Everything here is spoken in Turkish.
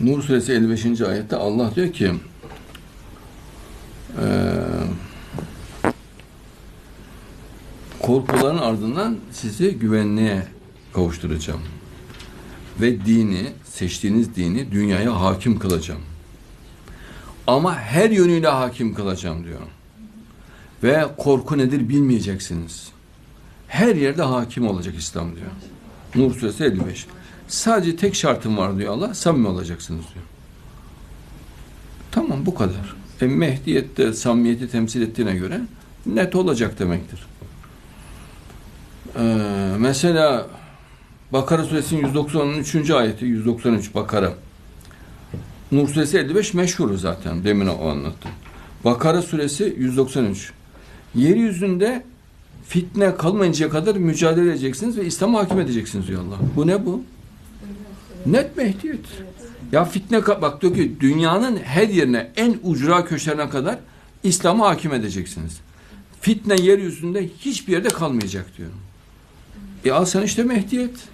Nur suresi 55. ayette Allah diyor ki eee, korkuların ardından sizi güvenliğe kavuşturacağım. Ve dini, seçtiğiniz dini dünyaya hakim kılacağım. Ama her yönüyle hakim kılacağım diyor. Ve korku nedir bilmeyeceksiniz. Her yerde hakim olacak İslam diyor. Nur suresi 55. Sadece tek şartım var diyor Allah. Samimi olacaksınız diyor. Tamam bu kadar. E, Mehdiyette samimiyeti temsil ettiğine göre net olacak demektir. Ee, mesela Bakara suresinin 193. ayeti 193 Bakara. Nur suresi 55 meşhur zaten. Demin o anlattım. Bakara suresi 193. Yeryüzünde fitne kalmayıncaya kadar mücadele edeceksiniz ve İslam'ı hakim edeceksiniz diyor Allah. Bu ne bu? Net mehdiyet. Ya fitne bak diyor ki dünyanın her yerine en ucra köşelerine kadar İslam'ı hakim edeceksiniz. Fitne yeryüzünde hiçbir yerde kalmayacak diyor. E al sen işte mehdiyet.